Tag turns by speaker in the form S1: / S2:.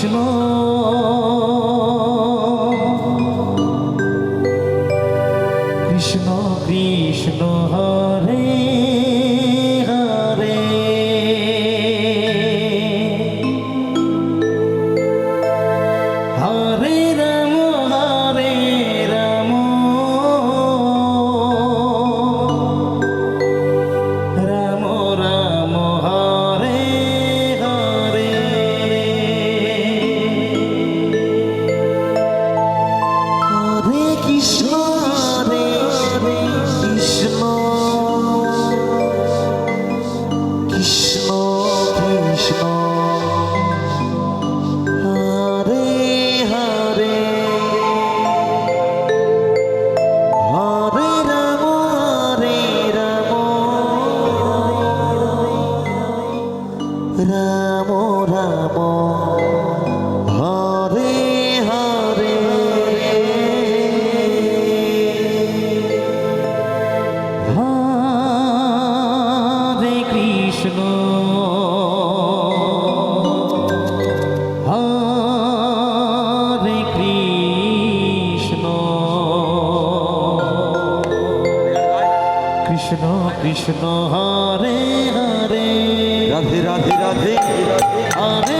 S1: Krishna Krishna Krishna Krishna Hare Hare
S2: Radhe Radhe Radhe.
S1: Hare